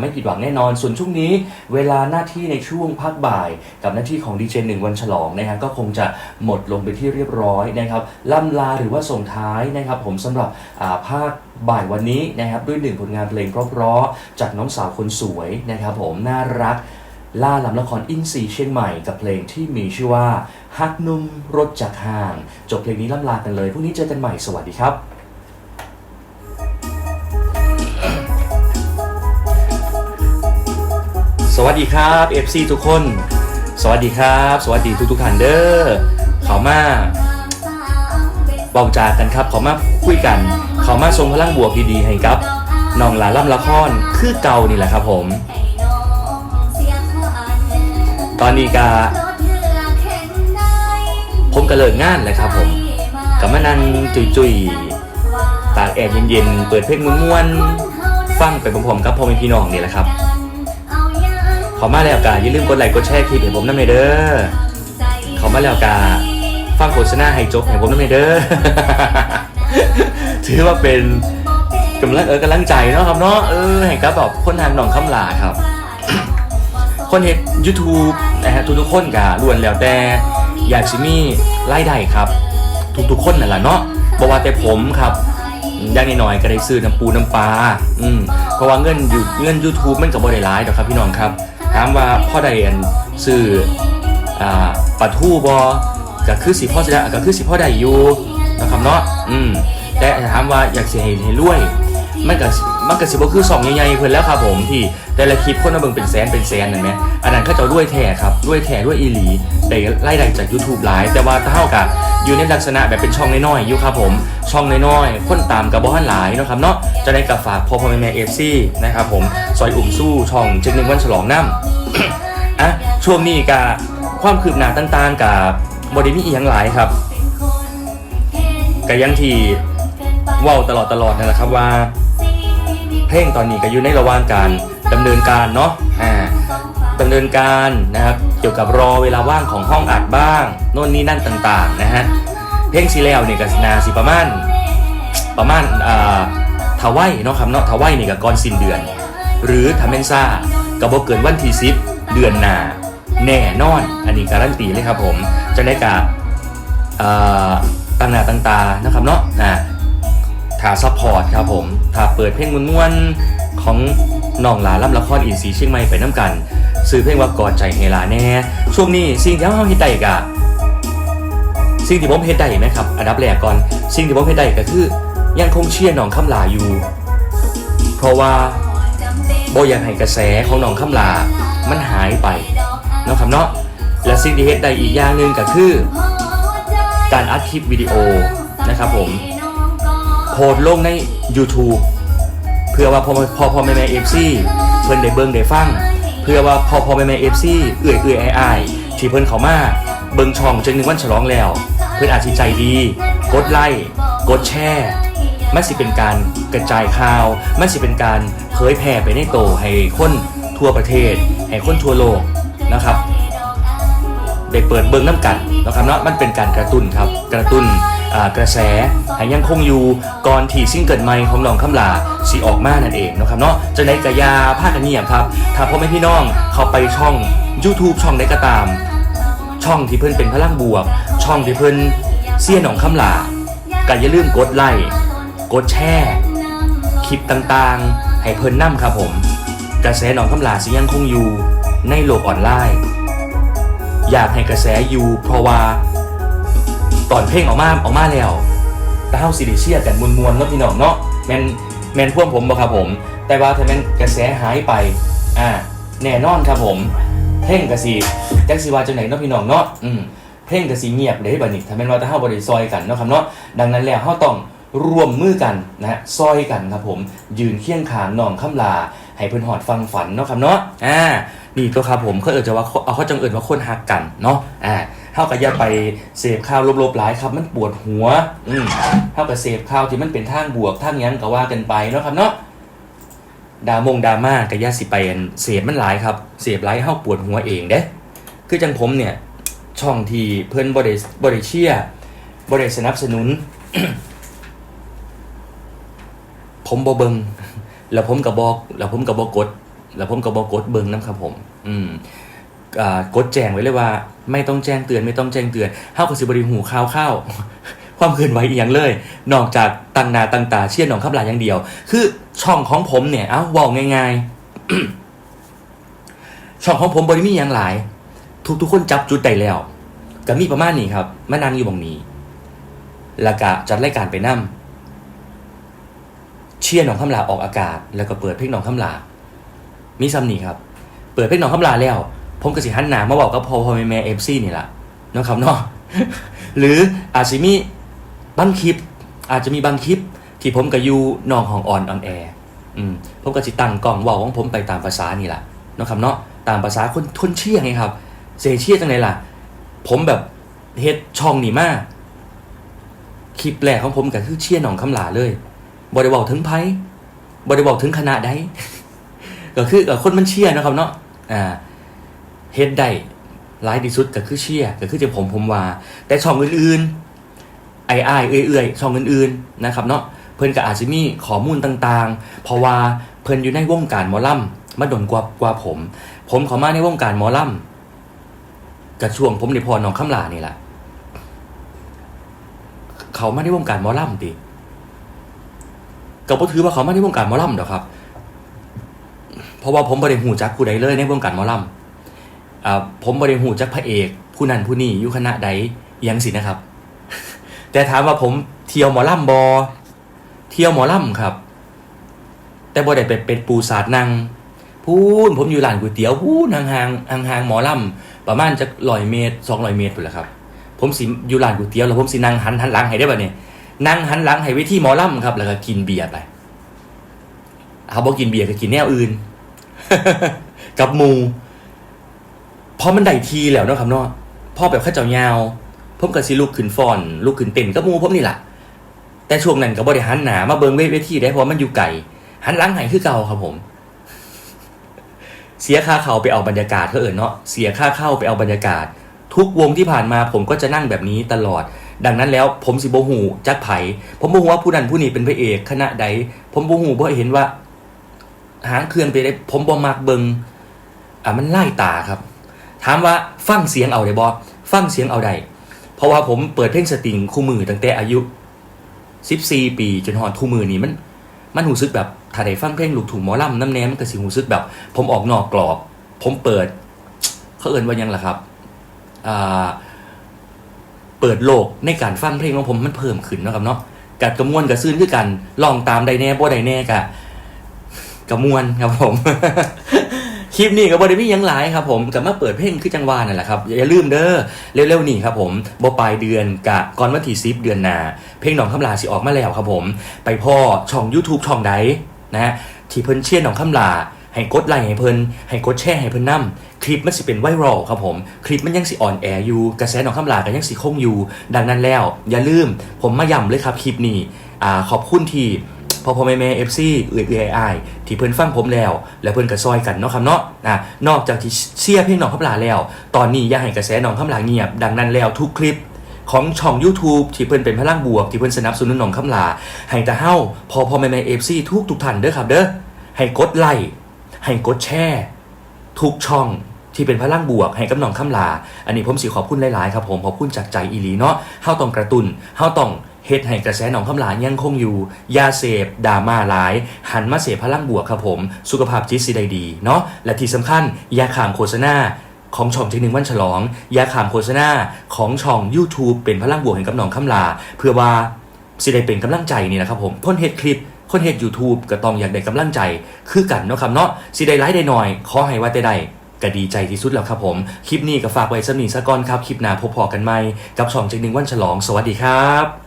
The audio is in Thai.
ไม่ผิดหวังแน่นอน ส่วนช่วงนี้เวลาหน้าที่ในช่วงภาคบ่าย กับหน้าที่ของดีเจหนึ่งวันฉลองนะครับก็คงจะหมดลงไปที่เรียบร้อยนะครับล่ำลาหรือว่าส่งท้ายนะครับผมสำหรับภาคบ่ายวันนี้นะครับด้วยหนึ่งผลงานเพลงเพราะๆจากน้องสาวคนสวยนะครับผมน่ารักล่าลำละครอินซีเชียงใหม่กับเพลงที่มีชื่อว่าฮักนุ่มรถจากห่าง จบเพลงนี้ล่ำลากันเลยพรุ่งนี้เจอกันใหม่สวัสดีครับ วัสดีครับ FC ทุกคน สวัสดีครับ สวัสดีทุกทุกๆท่านเด้อเขามาเบาจากันครับเขามาคุยกัน เขามาทรงพลังบวกดีๆให้กับน้องหลาล่ำละครคือเก่านี่แหละครับผม ตอนนี้กาผมก็เลิกงานเลยครับผมกับมานั่งจุยๆตากแอร์เย็นๆ เปิดเพลงม้วนๆ ฟังไปพร้อมๆกับพ่อแม่พี่น้องนี่แหละครับ ขอมาแล้วกาอย่าลืมกดไลค์กดแชร์คลิปให้ผมน้ำในเด้อขอมาแล้วกาฟังโฆษณาให้จบให้ผมน้ำในเด้อถือว่าเป็นกำลังเออกำลังใจเนาะครับเนาะเออให้กับแบบคนทางหนองคำลาครับ คนเห็น YouTube นะฮะทุกๆคนกะล้วนแล้วแต่อยากสิมีรายได้ครับ ทุกๆคนนั่นแหละเนาะบอกว่าแต่ผมครับอย่างน้อยๆก็ได้ซื้อน้ำปูน้ำปลาอืมเพราะว่าเงินอยู่เงิน YouTube มันก็บ่ได้หลายดอกครับพี่น้องครับ ถามว่าพ่อใดอันซื้ออ่าปลาทูบอก็คือสิพ่อจะได้ก็คือสิพ่อได้อยู่นะครับเนาะอืมแต่ถามว่าอยากเสียให้ให้รวย มันก็มันก็สิบ่คือสองใหญ่ๆเพิ่นแล้วครับผมที่แต่ละคลิปคนมาเบิ่งเป็นแสนเป็นแสนนั่นแหมอันนั้นเขาเจะด้วยแท้ครับด้วยแท้ด้วยอีหลีได้ไล่ได้จาก YouTube หลาย แต่ว่าถ้าเฮากับอยู่ในลักษณะแบบเป็นช่องน้อยๆอยู่ครับผมช่องน้อยๆคนตามกับบ่ทันหลายเนาะครับเนาะจะได้กับฝากพ่อพ่อแม่แม่ FC นะครับผมซอยอุ่มสู้ช่องจึงหนึ่งวันฉลองน้ำอะช่วงนี้กับความคืบหน้าต่างๆกับบ่ได้มีอีหยังหลายครับก็ยังที่ว้าตลอดตลอดนั่นแหละครับว่า ลงตอนนี้ก็อยู่ในระหว่างการดำเนินการเนาะอ่าดำเนินการนะครับเกี่ยวกับรอเวลาว่างของห้องอัดบ้างโน่นนี่นั่นต่างๆนะฮะเพลงซีแล้วเนี่ยก็นาสิประมาณประมาณอ่าทวาไว้เนาะครับเนาะทวาไว้นี่ยก็ก่อนสิ้นเดือน หรือทาเมนซ่าก็บ่เกินวันที่สิบเดือนหนาแน่นอน อันนี้การันตีเลยครับผมจะได้กับอ่าตั้งหน้าตั้งตานะครับเนาะอ่า ถาซัพพอร์ตครับผมถ้าเปิดเพลงม้วนๆของน้องหลาล่ำละครอินซีเชียงใหม่ไปน้ำกัน ซื้อเพลงว่ากอดใจเฮลาแน่ ช่วงนี้สิ่งที่เราเฮ็ดได้กะสิ่งที่ผมเฮ็ดได้ไหมครับ อันดับแรกก่อนสิ่งที่ผมเฮ็ดได้ก็คือยังคงเชียร์น้องคำลาอยู่ เพราะว่าโบอยากให้กระแสของน้องคำลา มันหายไปเนาะครับเนาะและสิ่งที่เฮ็ดได้อีกอย่างหนึ่งก็คือ การอัดคลิปวิดีโอนะครับผม โพสลงใน YouTube เพื่อว่าพอพอพอแม่แม่เอฟซีเพิ่นได้เบิ่งได้ฟัง เพื่อว่าพอพอแม่แม่เอฟซีเอื่อยเอื่อยไอไอายที่เพิ่นเขามาเบิ่งช่องจนหนึ่งวันฉลองแล้ว เพิ่นอาจสิใจดี กดไลค์กดแชร์มันสิเป็นการกระจายข่าว มันสิเป็นการเผยแพร่ไปในโตให้คนทั่วประเทศ ให้คนทั่วโลกนะครับได้เปิดเบิ้งน้ำกันนะครับเนาะมันเป็นการกระตุ้นครับกระตุ้น กระแสยังคงอยู่ก่อนที่ซิงเกิลใหม่ของน้องคำลาสีออกมานั่นเองนะครับเนาะจะในกระยาภาคกันเงียบครับ ถ้าพ่อแม่พี่น้องเขาไปช่อง YouTube ช่องใดก็ตาม ช่องที่เพิ่นเป็นพลังบวก ช่องที่เพิ่นเสี้ยหนองคำลาก็อย่าลืมกดไลค์กดแชร์คลิปต่างๆ ให้เพิ่นนํครับผม กระแสหนองคำลาสิยังคงอยู่ในโลกออนไลน์ อยากให้กระแสอยู่เพราะว่า ตอนเพลงออกมาออกมาแล้วต่เฮาสิได้เชียร์กันมวนๆเนาะพี่น้องเนาะแมนแมนพ่วกผมบ่ครับผม แต่ว่าถ้าแมนกระแสหายไปอ่าแน่นอนครับผม เพลงกระสีจักสิว่าจังไหนเนาะพี่น้องเนาะอืมเพลงกระสีเงียบเลยบัดนี้ถ้าแมนว่าถ้าเฮาบ่ได้ซอยกันเนาะครับเนาะดังนั้นแล้วเฮาต้องร่วมมือกันนะฮะซอยกันครับผม ยืนเคียงขางน้องคำลา ให้เพิ่นหอดฟังฝันเนาะครับเนาะอ่านี่ตัวครับผมเขาเอ่ยจะว่าเขาจังเอิญว่าคนฮักกันเนาะอ่า เท่ากับอย่าไปเสพข่าวลบๆหลายครับ มันปวดหัวอืมเท่ากับเสพข่าวที่มันเป็นทางบวกทางยังก็ว่ากันไปเนาะครับเนาะดามงดาม่ากับย่าสิไปอันเสพมันหลายครับเสพหลายเฮาปวดหัวเองเด้ คือจังผมเนี่ยช่องที่เพิ่นบ่ได้บ่ได้เชียบ่ได้สนับสนุน ผมบ่เบิงแล้วผมก็บอกแล้วผมก็บ่กด แล้วผมก็บอกกดเบิ้งน้ำครับผม อืม กดแจ้งไว้เลยว่า ไม่ต้องแจ้งเตือนไม่ต้องแจ้งเตือนเฮากับสิบริหูข่าวข้าวความเคลื่อนไหวอีกอย่างเลย นอกจากตั้งนาตั้งตาเชี่ยนหนองคำลาอย่างเดียว คือช่องของผมเนี่ย เอาว่าง่ายๆ ช่องของผมบริมีอย่างหลาย ทุกทุกคนจับจุดได้แล้วก็มีประมาณนี้ครับมานั่งอยู่บงนี้แล้วก็จัดรายการไปนั่มเชี่ยร์หนองคำลาออกอากาศ แล้วก็เปิดเพลงหนองคำลามีซ้ำนี่ครับ เปิดเพลงหนองคำลาแล้ว ผมก็สิหันหนามาบอกกับพอพอแม่แม่เอฟซีนี่แหละเนาะครับเนาะหรืออาจจะมีบางคลิป อาจจะมีบางคลิป ที่ผมกับยูนองของออนออนแอร์อืมผมก็สิตั้งกล้องเว่าของผมไปตามภาษานี่แหละเนาะครับเนาะตามภาษาคนคนเชี่ยไงครับเซเชี่ยจังไงล่ะ ผมแบบเฮ็ดช่องนี่มากคลิปแรกของผมก็คือเชี่ยหนองคำหลาเลยบริบอกถึงไพ่บริบอกถึงคณะใดก็คือกับคนมันเชี่ยนะครับเนาะอ่า เฮ็ดได้ร้ายที่สุดก็คือเชี่ยก็คือจะผมผมว่า แต่ช่องอื่นๆไอ้ไอ้ายเอื่อยๆช่องอื่นๆนะครับเนาะเพิ่นก็อาจจะมีข้อมูลต่างๆ เพราะว่าเพิ่นอยู่ในวงการหมอลำมาดนกว่ากว่าผม ผมเข้ามาในวงการหมอลำกับช่วงผมในพอหนองคำลานี่แหละเขามาในวงการหมอลำติก็บ่ถือว่าเขามาในวงการหมอลำดอกครับ เพราะว่าผมบริหูจักผู้ใดเลยในวงการหมอลำอ่า ผมบริหูจักพระเอก ผู้นั้นผู้นี้อยู่คณะใดยังสินะครับ แต่ถามว่าผมเที่ยวหมอลำบอเที่ยวหมอลำครับ แต่บ่ได้ไปเป็นปูสาดนางพูนผมอยู่ร้านก๋วยเตี๋ยวพูนห่างห่างห่างห่างหมอลำประมาณจะร้อยเมตรสองร้อยเมตรพุ่แหละครับ ผมสิอยู่ร้านก๋วยเตี๋ยวแล้วผมสินั่งหันหันหลังให้ได้ป่ะเนี่ยนั่งหันหลังให้ไว้ที่หมอลำครับ แล้วก็กินเบียร์ไปเขาบอกกินเบียร์ก็กินแนวอื่น กับหมู อมันได้ทีแล้วเนาะครับเนาะพ่อแบบข้าเจ้ายาวผมก็สิลุกขึ้นฟอนลุกขึ้นเต้นกับหมูผมนี่แหละแต่ช่วงนั้นก็บ่ได้หันหนามาเบิงเวทีได้เพราะมันอยู่ไกลหันหลังให้คือเก่าครับผม เสียค่าเข้าไปเอาบรรยากาศเขาเอิญเนาะเสียค่าเข้าไปเอาบรรยากาศ ทุกวงที่ผ่านมาผมก็จะนั่งแบบนี้ตลอด ดังนั้นแล้วผมสิบหูจักไผผมบ่ฮู้ว่าผู้นั้นผู้นี้เป็นพระเอกคณะใด ผมบ่ฮู้บ่เห็นว่า หางเครื่องไปได้ ผมบ่มักเบิงอะมันไล่ตาครับ ถามว่าฟังเสียงเอาได้บ่ฟังเสียงเอาได้เพราะว่าผมเปิดเพลงสตริงคู่มือตั้งแต่อายุ 14 ปีจนหอดคู่มือนี้มัน มันหูซึกแบบถ้าได้ฟังเพลงลูกทุ่งหมอลำน้ำแนมมันก็สิหูซึกแบบ ผมออกนอกกรอบ ผมเปิด เขาเอินว่ายังล่ะครับอ่าเปิดโลกในการฟังเพลงของผมมันเพิ่มขึ้นเนาะครับเนาะกัดกระมวลกับซื่นคือกันลองตามไดแน่บ่ไดแน่กะกระมวลครับผม คลิปนี้ก็บ่ได้มีหยังหลายครับผมกับมาเปิดเพลงคือจังหวานั่นแหละครับอย่าลืมเด้อเร็วๆนี่ครับผมบ่ปลายเดือนกะก่อนวันที่10เดือนหนาเพลงหนองคำลาสิออกมาแล้วครับผม ไปพ่อช่อง YouTube ช่องใดนะฮะที่เพิ่นเชียร์หนองคำลาให้กดไลค์ให้เพิ่นให้กดแชร์ให้เพิ่นนํคลิปมันสิเป็นไวรัลครับผม คลิปมันยังสิอ่อนแออยู่กระแสหนองคำลาก็ยังสิคงอยู่ ดังนั้นแล้ว อย่าลืมผมมาย้ำเลยครับคลิปนี้อ่าขอบคุณที่ พอพอแม่แม่เอฟซีเอื่อยเอื่อยอที่เพิ่นฟังผมแล้ว และเพิ่นก็ซอยกันเนาะครับเนาะอ่านอกจากที่เชียร์เพลงหนองคำลาแล้ว ตอนนี้อย่าให้กระแสหนองคำลาเงียบ ดังนั้นแล้วทุกคลิปของช่อง YouTube ที่เพิ่นเป็นพลังบวก ที่เพิ่นสนับสนุนหนองคำลา ให้แต่เฮ้าพอพอแม่แม่เอฟซีทุกทุกท่านเด้อครับเด้อให้กดไลค์ให้กดแชร์ทุกช่องที่เป็นพลังบวกให้กับหนองคำลา อันนี้ผมสิขอบคุณหลาย ๆ ครับผม ขอบคุณจากใจอีหลีเนาะเฮาต้องกระตุนเฮาต้อง เฮ็ดให้กระแสหนองคำลายังคงอยู่ยาเสพดราม่าหลาย หันมาเสพพลังบวกครับผม สุขภาพจิตสิได้ดีเนาะและที่สำคัญยาขามโฆษณาของช่องเทคนิควันฉลอง ยาขามโฆษณาของช่อง YouTube เป็นพลังบวกให้กับน้องคำลา เพื่อว่าสิได้เป็นกำลังใจนี่นะครับผมคนเฮ็ดคลิปคนเฮ็ด YouTube ก็ต้องอยากได้กำลังใจ คือกันเนาะครับเนาะสิได้ไลค์ได้หน่อย ขอให้ว่าแต่ใดก็ดีใจที่สุดแล้วครับผม คลิปนี้ก็ฝากไว้สำนีสะก่อนครับ คลิปหน้าพบพอกันใหม่ กับช่องเทคนิควันฉลอง สวัสดีครับ